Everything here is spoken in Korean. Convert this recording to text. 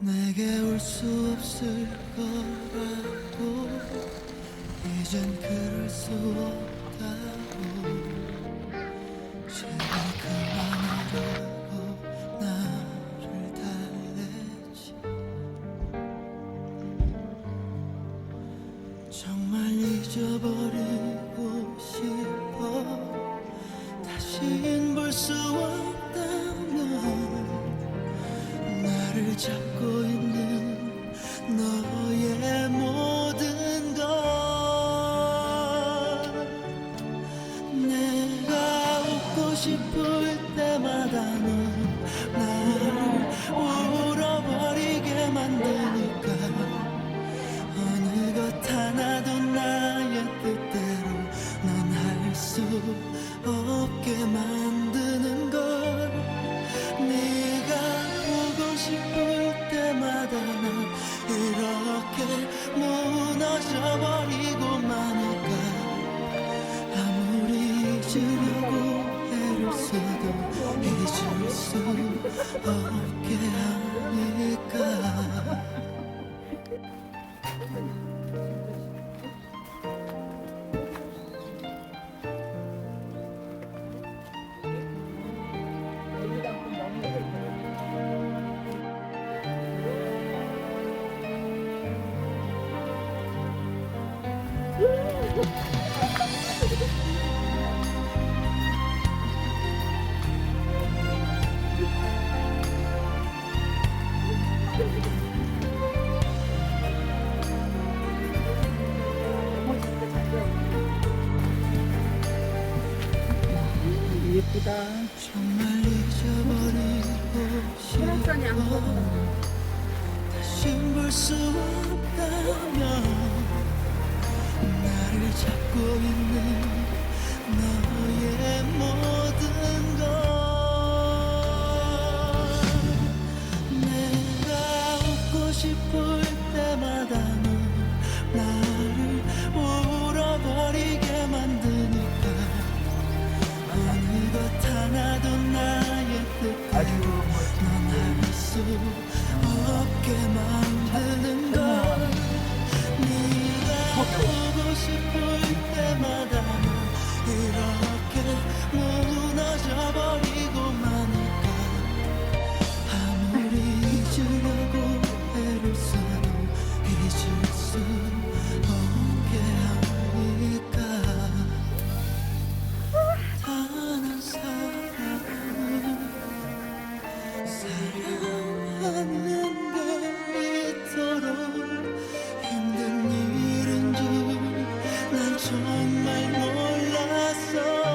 내게 올 수 없을 거라고. 이젠 그럴 수 없다고. 제발 그만하라고 나를 달래지. 정말 잊어버린 잡고 있는 너의 모든 걸 내가 웃고 싶을 때마다 넌날 울어버리게 만드니까 어느 것 하나도 나의 뜻대로 넌 할 수 없게 만 수 없게 합니까? 예쁘다. 시간이 안 걸린다. 나를 찾고 있는 너의 아주 멋진 so